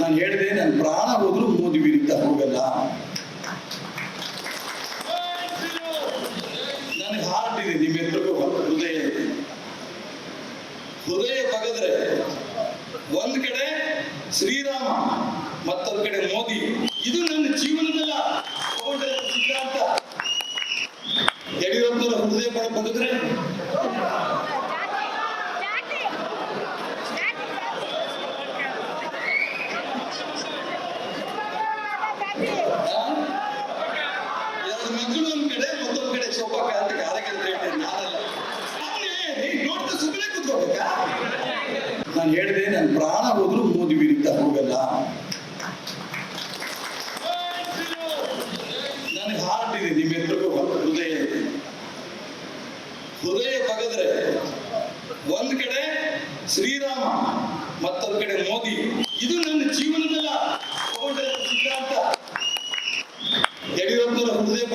ನಾನು ಹೇಳಿದೆ, ನನ್ನ ಪ್ರಾಣ ಹೋದ್ರು ಮೋದಿ ವಿರುದ್ಧ ಹೋಗಲ್ಲ ನನಗೆ ಹಾರ್ಟ್ ಇದೆ ನಿಮ್ಮೆಲ್ಲರಿಗೂ ಹೃದಯ ಇದೆ. ಹೃದಯ ಬಗದ್ರೆ ಒಂದ್ ಕಡೆ ಶ್ರೀರಾಮ, ಮತ್ತೊಂದ್ ಕಡೆ ಮೋದಿ. ಇದು ನನ್ನ ಜೀವನದಲ್ಲ. ಸಿದ್ಧಾಂತ. ಯಡಿಯೂರಪ್ಪನವರ ಹೃದಯ ಬಗದ್ರೆ ಒಂದ್ ಕಡೆ, ಮತ್ತೊಂದ್ ಕಡೆ ಸೋಪಾಕ ಅಂತ ಕಾರ್ಯಕರ್ತ ಹೇಳ್ತೇನೆ ನಾನಲ್ಲ. ನಾನು ಹೇಳಿದೆ, ನನ್ನ ಪ್ರಾಣ ಹೋದ್ರು ಮೋದಿ ವಿರುದ್ಧ ಹೋಗಲ್ಲ. ನನಗೆ ಹಾರ್ಟ್ ಇದೆ ನಿಮ್ಮೆಲ್ಲರಿಗೂ ಹೃದಯ ಇದೆ. ಹೃದಯ ಬಗದ್ರೆ ಒಂದ್ ಕಡೆ ಶ್ರೀರಾಮ, ಮತ್ತೊಂದ್ ಕಡೆ ಮೋದಿ. ಇದು ನನ್ನ ಜೀವನದಲ್ಲ ತಗೊಂಡಿರೋ ಸಿದ್ಧಾಂತ ಯಡಿಯೂರಪ್ಪನವರ ಹೃದಯ ಬಡ ಬಗದ್ರೆ ಆ? ಎರಡು ಮಕ್ಕಳು ಒಂದ್ ಕಡೆ ಮತ್ತೊಂದ್ ಕಡೆ ಸೋಫಾ ಅಂತ ಕಾರ್ಯಕರ್ತ ಹೇಳ್ತೇನೆ ನಾನಲ್ಲ ಅವನೇ ನೋಡ್ತಾ ಸುಮ್ಮನೆ